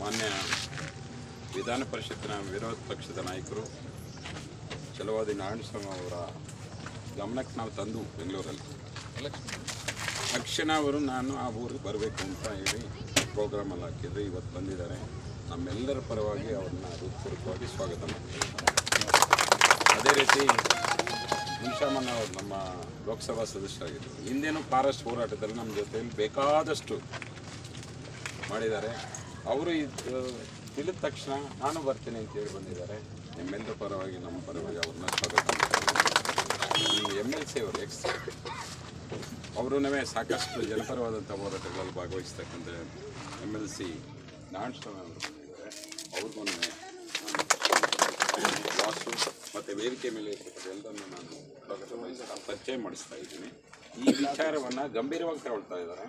ಮಾನ್ಯ ವಿಧಾನ ಪರಿಷತ್ತಿನ ವಿರೋಧ ಪಕ್ಷದ ನಾಯಕರು ಚಲವಾದಿ ನಾರಾಯಣಸ್ವಾಮಿ ಅವರ ಗಮನಕ್ಕೆ ನಾವು ತಂದು ಬೆಂಗಳೂರಲ್ಲಿ. ತಕ್ಷಣ ಅವರು ನಾನು ಆ ಊರಿಗೆ ಬರಬೇಕು ಅಂತ ಹೇಳಿ ಪ್ರೋಗ್ರಾಮಲ್ಲಿ ಹಾಕಿದ್ರು, ಇವತ್ತು ಬಂದಿದ್ದಾರೆ. ನಮ್ಮೆಲ್ಲರ ಪರವಾಗಿ ಅವ್ರನ್ನ ಹೃತ್ಪೂರ್ವಕವಾಗಿ ಸ್ವಾಗತ ಅದೇ ರೀತಿ ಮುನ್ಷಾಮಣ್ಣ ಅವರು ನಮ್ಮ ಲೋಕಸಭಾ ಸದಸ್ಯರಾಗಿದ್ದರು. ಹಿಂದೇನು ಫಾರೆಸ್ಟ್ ಹೋರಾಟದಲ್ಲಿ ನಮ್ಮ ಜೊತೆಯಲ್ಲಿ ಬೇಕಾದಷ್ಟು ಮಾಡಿದ್ದಾರೆ. ಅವರು ತಿಳಿದ ತಕ್ಷಣ ನಾನು ಬರ್ತೀನಿ ಅಂತ ಹೇಳಿ ಬಂದಿದ್ದಾರೆ. ನಿಮ್ಮೆಲ್ಲರ ಪರವಾಗಿ, ನಮ್ಮ ಪರವಾಗಿ ಅವ್ರನ್ನ ಸ್ವಾಗತ ಎಂ ಎಲ್ ಸಿ ಅವರು ಎಕ್ಸ್ ಅವರೂ ಸಾಕಷ್ಟು ಜನಪರವಾದಂಥ ಹೋರಾಟಗಳಲ್ಲಿ ಭಾಗವಹಿಸ್ತಕ್ಕಂಥ ಎಂ ಎಲ್ ಸಿ ನಾರಾಯಣಸ್ವಾಮಿ ಅವರು ಬಂದಿದ್ದಾರೆ. ಅವ್ರಿಗೂ ವಾಸು ಮತ್ತು ವೇದಿಕೆ ಮೇಲೆ ಇರ್ತಕ್ಕಂಥ ಎಲ್ಲರನ್ನು ನಾನು ಪರಿಚಯ ಮಾಡಿಸ್ತಾ ಇದ್ದೀನಿ. ಈ ವಿಚಾರವನ್ನು ಗಂಭೀರವಾಗಿ ತಗೊಳ್ತಾ ಇದ್ದಾರೆ.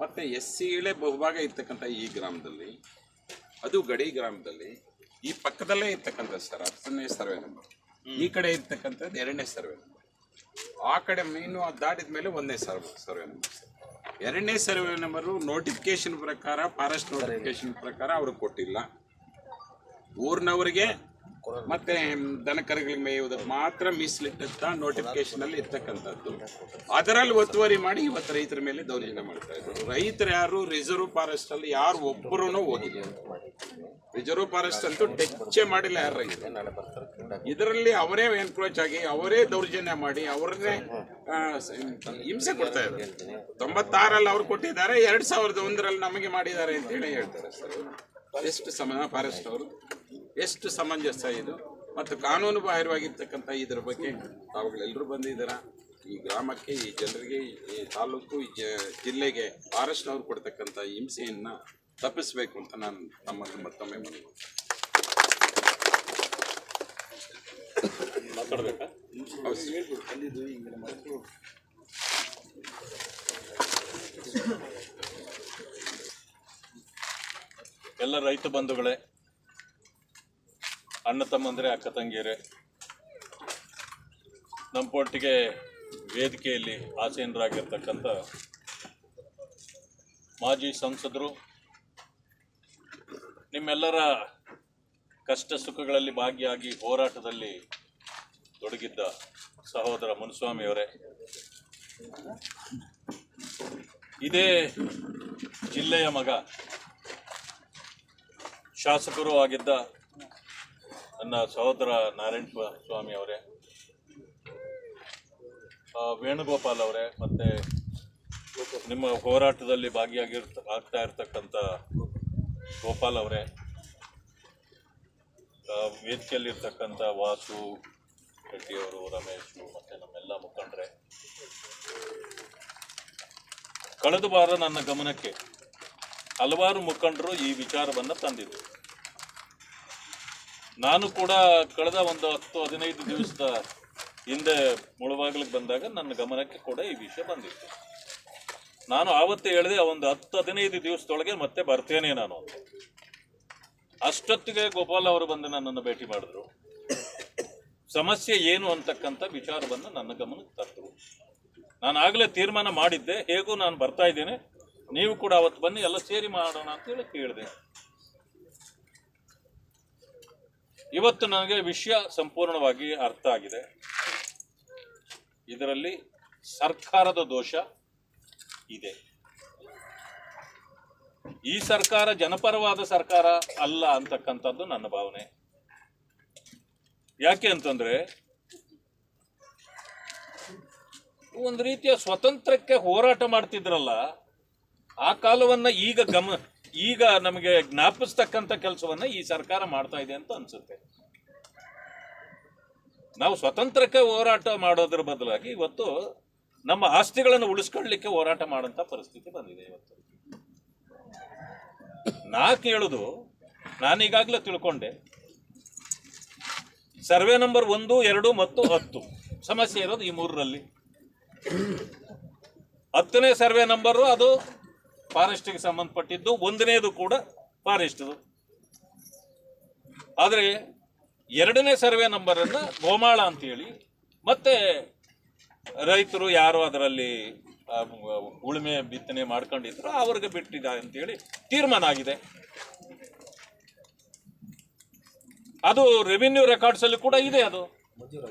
ಮತ್ತು ಎಸ್ ಸಿಗಳೇ ಬಹುಭಾಗ ಇರ್ತಕ್ಕಂಥ ಈ ಗ್ರಾಮದಲ್ಲಿ ಅದು ಗಡಿ ಗ್ರಾಮದಲ್ಲಿ ಈ ಪಕ್ಕದಲ್ಲೇ ಇರ್ತಕ್ಕಂಥ ಸರ್ ಹತ್ತನೇ ಸರ್ವೆ ನಂಬರ್ ಈ ಕಡೆ ಇರ್ತಕ್ಕಂಥದ್ದು ಎರಡನೇ ಸರ್ವೆ ನಂಬರ್ ಆ ಕಡೆ ಮೀನು ದಾಟಿದ ಮೇಲೆ ಒಂದನೇ ಸರ್ವೆ ಸರ್ವೆ ನಂಬರ್ ಎರಡನೇ ಸರ್ವೆ ನಂಬರು ನೋಟಿಫಿಕೇಶನ್ ಪ್ರಕಾರ ಫಾರೆಸ್ಟ್ ನೋಟಿಫಿಕೇಶನ್ ಪ್ರಕಾರ ಅವ್ರಿಗೆ ಕೊಟ್ಟಿಲ್ಲ. ಊರಿನವರಿಗೆ ಮತ್ತೆ ದನ ಕರುಗಳಿಗೆ ಮೇಯುವುದಕ್ಕೆ ಮಾತ್ರ ಮೀಸಲಿಟ್ಟಂತ ನೋಟಿಫಿಕೇಶನ್ ಅಲ್ಲಿ ಇರ್ತಕ್ಕಂಥದ್ದು. ಅದರಲ್ಲಿ ಒತ್ತುವರಿ ಮಾಡಿ ಇವತ್ತು ರೈತರ ಮೇಲೆ ದೌರ್ಜನ್ಯ ಮಾಡ್ತಾ ಇದ್ರು ರೈತರು ಯಾರು? ರಿಸರ್ವ್ ಫಾರೆಸ್ಟ್ ಅಲ್ಲಿ ಯಾರು ಒಬ್ಬರೂ ಹೋಗಿಲ್ಲ ರಿಸರ್ವ್ ಫಾರೆಸ್ಟ್ ಅಂತೂ ಟೆಚ್ಚೆ ಮಾಡಿಲ್ಲ ಯಾರು ರೈತರು. ಇದರಲ್ಲಿ ಅವರೇ ಎನ್ಕ್ರೋಚ್ ಆಗಿ, ಅವರೇ ದೌರ್ಜನ್ಯ ಮಾಡಿ, ಅವರನ್ನೇ ಹಿಂಸೆ ಕೊಡ್ತಾ ಇದ್ದಾರೆ. ತೊಂಬತ್ತಾರಲ್ಲಿ ಅವ್ರು ಕೊಟ್ಟಿದ್ದಾರೆ, ಎರಡ್ ಸಾವಿರದ ಒಂದರಲ್ಲಿ ನಮಗೆ ಮಾಡಿದ್ದಾರೆ ಅಂತ ಹೇಳಿ ಹೇಳ್ತಾರೆ ಸರ್. ಎಷ್ಟು ಸಮ ಫಾರೆಸ್ಟ್ ಅವರು? ಎಷ್ಟು ಸಮಂಜಸ ಇದು? ಮತ್ತು ಕಾನೂನು ಬಾಹಿರವಾಗಿರ್ತಕ್ಕಂಥ ಇದರ ಬಗ್ಗೆ ತಾವುಗಳೆಲ್ಲರೂ ಬಂದಿದ್ದೀರಾ? ಈ ಗ್ರಾಮಕ್ಕೆ, ಈ ಜನರಿಗೆ, ಈ ತಾಲೂಕು, ಈ ಜಿಲ್ಲೆಗೆ ಫಾರೆಸ್ಟ್ನವ್ರು ಕೊಡ್ತಕ್ಕಂಥ ಹಿಂಸೆಯನ್ನು ತಪ್ಪಿಸಬೇಕು ಅಂತ ನಾನು ತಮ್ಮನ್ನು ಮತ್ತೊಮ್ಮೆ ಮನವಿ ಮಾತಾಡಬೇಕಾ? ಹೌದು ಸರ್. ಎಲ್ಲ ರೈತ ಬಂಧುಗಳೇ, ಅಣ್ಣ ತಮ್ಮಂದ್ರೆ, ಅಕ್ಕ ತಂಗಿಯರೇ ನಮ್ಮೊಟ್ಟಿಗೆ ವೇದಿಕೆಯಲ್ಲಿ ಆಸೀನರಾಗಿರ್ತಕ್ಕಂಥ ಮಾಜಿ ಸಂಸದರು, ನಿಮ್ಮೆಲ್ಲರ ಕಷ್ಟ ಸುಖಗಳಲ್ಲಿ ಭಾಗಿಯಾಗಿ ಹೋರಾಟದಲ್ಲಿ ತೊಡಗಿದ್ದ ಸಹೋದರ ಮುನಿಸ್ವಾಮಿಯವರೇ, ಇದೇ ಜಿಲ್ಲೆಯ ಮಗ ಶಾಸಕರು ಆಗಿದ್ದ ನನ್ನ ಸಹೋದರ ನಾರಾಯಣ ಸ್ವಾಮಿ ಅವರೇ ವೇಣುಗೋಪಾಲ್ ಅವರೇ, ಮತ್ತೆ ನಿಮ್ಮ ಹೋರಾಟದಲ್ಲಿ ಭಾಗಿಯಾಗಿರ್ತ ಆಗ್ತಾ ಇರ್ತಕ್ಕಂಥ ಗೋಪಾಲ್ ಅವರೇ ವೇದಿಕೆಯಲ್ಲಿರ್ತಕ್ಕಂಥ ವಾಸು ರೆಡ್ಡಿಯವರು ರಮೇಶ್ ಮತ್ತು ನಮ್ಮೆಲ್ಲ ಮುಖಂಡರೇ. ಕಳೆದ ವಾರ ನನ್ನ ಗಮನಕ್ಕೆ ಹಲವಾರು ಮುಖಂಡರು ಈ ವಿಚಾರವನ್ನು ತಂದಿದ್ರು. ನಾನು ಕೂಡ ಕಳೆದ ಒಂದು ಹತ್ತು ಹದಿನೈದು ದಿವಸದ ಹಿಂದೆ ಮುಳುಬಾಗಿಲಿಗೆ ಬಂದಾಗ ನನ್ನ ಗಮನಕ್ಕೆ ಕೂಡ ಈ ವಿಷಯ ಬಂದಿತ್ತು. ನಾನು ಆವತ್ತೇ ಹೇಳಿದೆ ಒಂದು ಹತ್ತು ಹದಿನೈದು ದಿವಸದೊಳಗೆ ಮತ್ತೆ ಬರ್ತೇನೆ ನಾನು ಅಷ್ಟೊತ್ತಿಗೆ ಗೋಪಾಲ್ ಅವರು ಬಂದು ನನ್ನನ್ನು ಭೇಟಿ ಮಾಡಿದ್ರು. ಸಮಸ್ಯೆ ಏನು ಅಂತಕ್ಕಂಥ ವಿಚಾರವನ್ನು ನನ್ನ ಗಮನಕ್ಕೆ ತರ್ತರು ನಾನು ಆಗಲೇ ತೀರ್ಮಾನ ಮಾಡಿದ್ದೆ, ಹೇಗೂ ನಾನು ಬರ್ತಾ ಇದ್ದೇನೆ, ನೀವು ಕೂಡ ಅವತ್ತು ಬನ್ನಿ, ಎಲ್ಲ ಸೇರಿ ಮಾಡೋಣ ಅಂತ ಹೇಳಿ ಕೇಳಿದೆ. ಇವತ್ತು ನನಗೆ ವಿಷಯ ಸಂಪೂರ್ಣವಾಗಿ ಅರ್ಥ ಆಗಿದೆ. ಇದರಲ್ಲಿ ಸರ್ಕಾರದ ದೋಷ ಇದೆ. ಈ ಸರ್ಕಾರ ಜನಪರವಾದ ಸರ್ಕಾರ ಅಲ್ಲ ಅಂತಕ್ಕಂಥದ್ದು ನನ್ನ ಭಾವನೆ. ಯಾಕೆ ಅಂತಂದ್ರೆ, ಒಂದು ರೀತಿಯ ಸ್ವತಂತ್ರಕ್ಕೆ ಹೋರಾಟ ಮಾಡ್ತಿದ್ರಲ್ಲ, ಆ ಕಾಲವನ್ನ ಈಗ ಗಮ ಈಗ ನಮಗೆ ಜ್ಞಾಪಿಸ್ತಕ್ಕಂಥ ಕೆಲಸವನ್ನ ಈ ಸರ್ಕಾರ ಮಾಡ್ತಾ ಇದೆ ಅಂತ ಅನ್ಸುತ್ತೆ. ನಾವು ಸ್ವತಂತ್ರಕ್ಕೆ ಹೋರಾಟ ಮಾಡೋದ್ರ ಬದಲಾಗಿ ಇವತ್ತು ನಮ್ಮ ಆಸ್ತಿಗಳನ್ನು ಉಳಿಸ್ಕೊಳ್ಳಿಕ್ಕೆ ಹೋರಾಟ ಮಾಡೋಂಥ ಪರಿಸ್ಥಿತಿ ಬಂದಿದೆ ಇವತ್ತು. ನಾ ಕೇಳುದು ನಾನೀಗಾಗಲೇ ತಿಳ್ಕೊಂಡೆ. ಸರ್ವೆ ನಂಬರ್ ಒಂದು, ಎರಡು ಮತ್ತು ಹತ್ತು. ಸಮಸ್ಯೆ ಇರೋದು ಈ ಮೂರರಲ್ಲಿ. ಹತ್ತನೇ ಸರ್ವೆ ನಂಬರು ಅದು ಫಾರೆಸ್ಟಿಗೆ ಸಂಬಂಧಪಟ್ಟಿದ್ದು ಒಂದನೇದು ಕೂಡ ಫಾರೆಸ್ಟ್ದು. ಆದರೆ ಎರಡನೇ ಸರ್ವೆ ನಂಬರನ್ನು ಗೋಮಾಳ ಅಂತ ಹೇಳಿ ಮತ್ತೆ ರೈತರು ಯಾರು ಅದರಲ್ಲಿ ಉಳುಮೆ ಬಿತ್ತನೆ ಮಾಡ್ಕೊಂಡಿದ್ರು ಅವ್ರಿಗೆ ಬಿಟ್ಟಿದ ಅಂತೇಳಿ ತೀರ್ಮಾನ ಆಗಿದೆ. ಅದು ರೆವಿನ್ಯೂ ರೆಕಾರ್ಡ್ಸ್ ಅಲ್ಲಿ ಕೂಡ ಇದೆ ಅದು. ಮಂಜೂರು